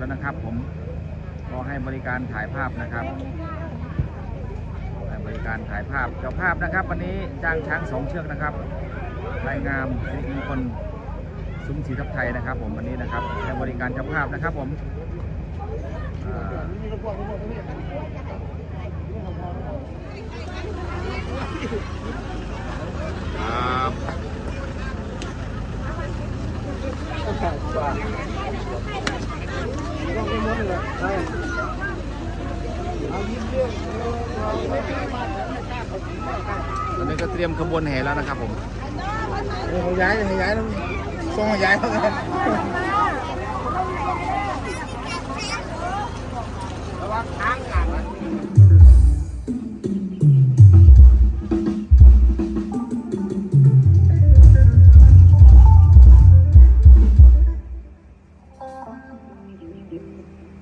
แล้วนะครับ ผมก็ให้บริการถ่ายภาพนะครับให้บริการถ่ายภาพเจ้าภาพนะครับ วันนี้จ้างช้างสองเชือกนะครับรายงามสิริมงคลซุ้มสีทับไทยนะครับ ผมวันนี้นะครับให้บริการเจ้าภาพนะครับ ผม ตอนนี้ก็เตรียมขบวนแห่แล้วนะครับผมเขาย้ายเขาย้ายแล้วส่งเขาย้ายแล้วไง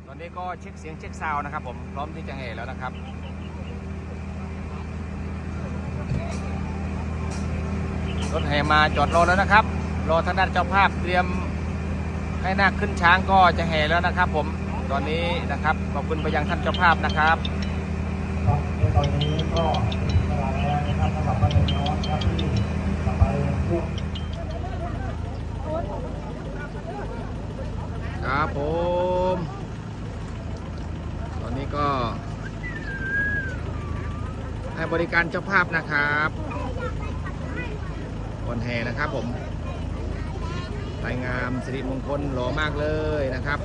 ตอนนี้ก็เช็คเสียงเช็คซาวน์นะครับผมพร้อมที่จะแห่แล้วนะครับ รถแห่มาจอดรอแล้วนะครับ รอทางด้านเจ้าภาพเตรียมให้นาคขึ้นช้างก็จะแห่แล้วนะครับ ผมตอนนี้นะครับขอบคุณไปยังท่านเจ้าภาพนะครับตอนนี้ก็เวลาแล้วนะครับสำหรับประเด็นน้องครับที่ต่อไปพวกครับผม ตอนนี้ก็ให้บริการเจ้าภาพนะครับ คนแห่นะครับผมสายงามสิริมงคลหล่อมากเลยนะครับ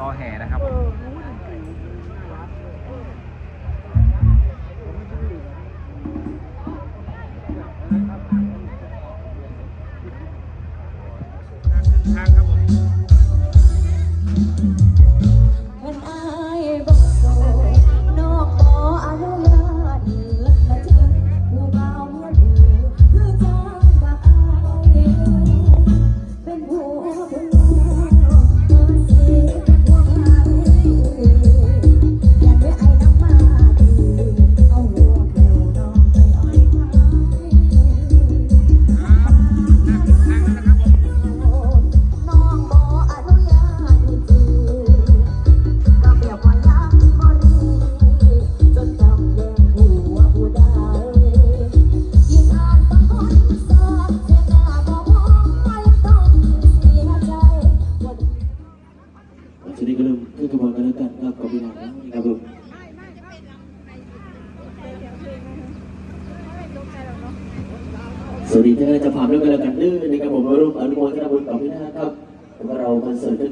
รอแห่นะครับ ก็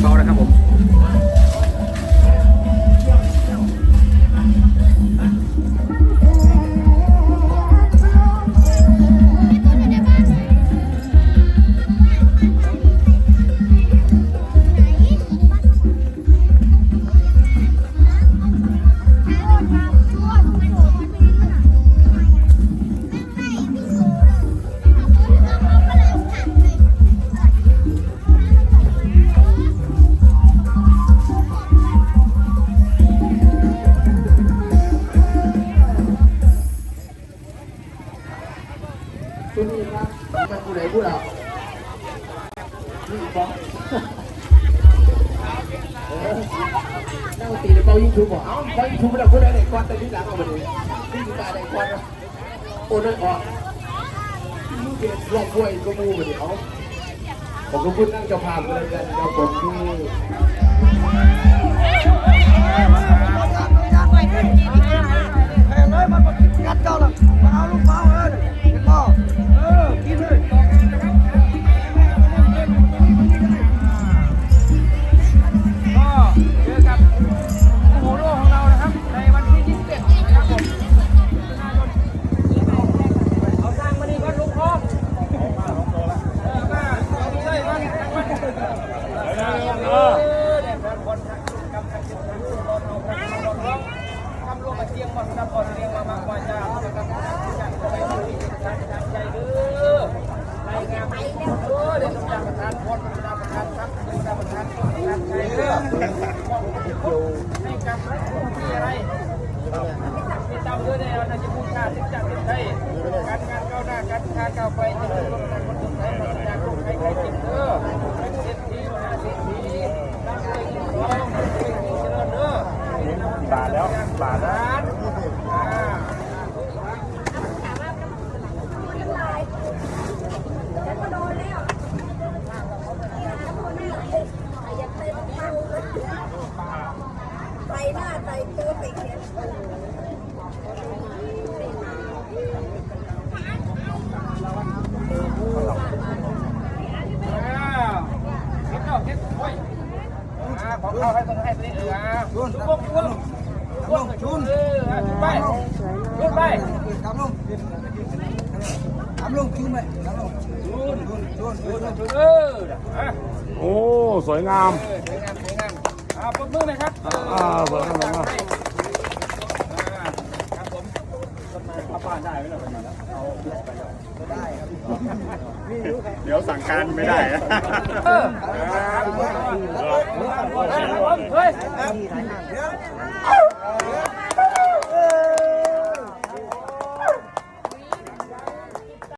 เขานะครับผม บอกเอ้าเขายิงชุบไม่ได้คนใดไหนก่อนแต่ที่หลังเอาไปเลยที่ตาไหนก่อนะโอ้นั่นออกมือเกศลอกล้วยก็มูไปเดี๋ยวผมก็พูดนั่งเจ้าภาพเลยกันเจ้าผมที่ การงานก้าวหน้าการค้าก้าวไปจะเป็นคนงานคนสุดท้ายมาจากโลกใครใครจิตเด้อเป็นเศรษฐีมหาเศรษฐีร่ำรวยเงินทองเศรษฐีเจริญเด้อบาทแล้วบาทนั้นอ่า ไปหน้าไปตัวไปเขียน อ้าวเก็บดอกเก็บโอ้ยอ่าของเข้าให้ตรงให้ตรงนี้เอออ่าชุนชุนชุนชุนชุนเอออะชุนไปชุนไป Cảm ơn. Cảm ơn chú mày. Cảm ơn. ชุนชุนชุนชุนชุนเอออะ โอ้ สวยงามเออสวยงามสวยงามอ่าปรบมือหน่อยครับ อ่าวยงามสวยงามอ่าครับผมเอาป้านได้ไหมล่ะวันนี้เอาได้ครับเดี๋ยวสั่งการไม่ได้นะเออเฮ้ย